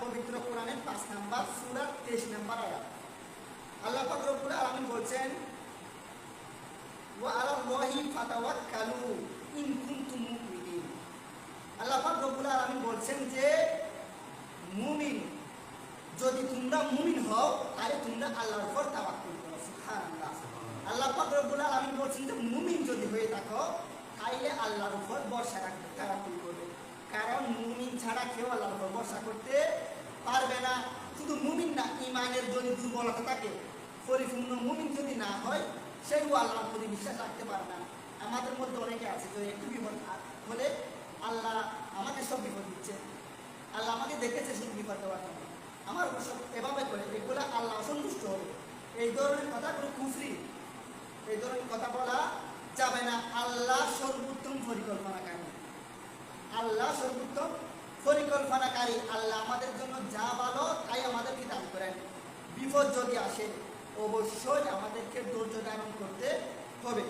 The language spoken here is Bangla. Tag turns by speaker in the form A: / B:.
A: পবিত্র কোরআনের পাঁচ নাম্বার সুরাত তেইশ নাম্বার আয়াত। আল্লাহ পাক রব্বুল বলছেন মুমিন, যদি তোমরা মুমিন হও, তাহলে তোমরা আল্লাহর উপর তাওয়াক্কুল করো। সুবহানাল্লাহ। আল্লাহ পাক রব্বুল আলামিন বলছেন যে, মুমিন যদি হয়ে থাকো, তাইলে আল্লাহর উপর ভরসা কেউ আল্লাহর উপর ভরসা করতে পারবে না। শুধু মুমিন না ইমানের যদি দুর্বলতা থাকে পরিপূর্ণ মুমিন যদি না হয়, সেও আল্লাহর প্রতি বিশ্বাস রাখতে পারে না। আমাদের মধ্যে অনেকে আছে যে একটু বিপদ হলে আল্লাহ আমাকে সব বিপদ দিচ্ছে। আল্লাহ আমাকে দেখেছে, শুধু বিপদ দেওয়ার জন্য। আমার এভাবে করে, এগুলো আল্লাহ অসন্তুষ্ট হবে। এই ধরনের কথা কোনো কুফরি, এই ধরনের কথা বলা যাবে না। আল্লাহ সর্বোত্তম পরিকল্পনাকারী। আল্লাহ সর্বোত্তম পরিকল্পনাকারী আল্লাহ আমাদের জন্য যা ভালো, তাই আমাদেরকে দান করেন। বিপদ যদি আসে, অবশ্যই আমাদেরকে ধৈর্য ধারণ করতে হবে।